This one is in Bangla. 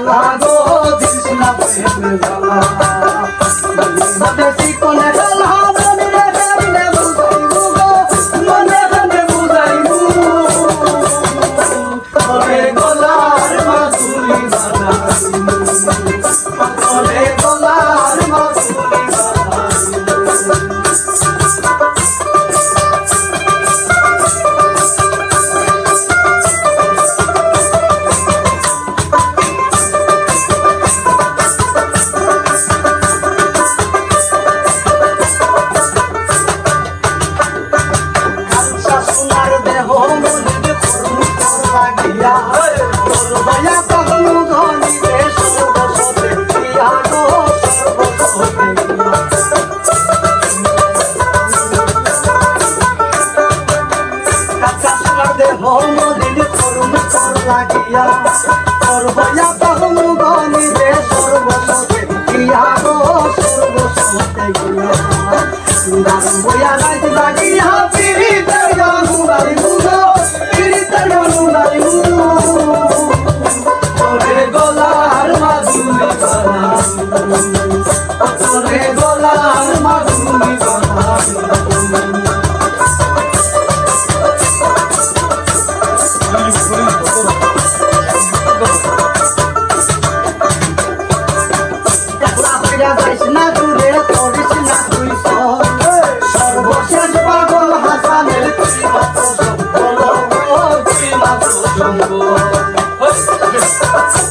জালা গো কৃষ্ণ প্রেম জালা লাগিয়া সর্বয়া তহম গনি দে সর্বসতে গিয়া গো সর্বসতে গিয়া দারুয়া রাজ লাগিয়া Thank.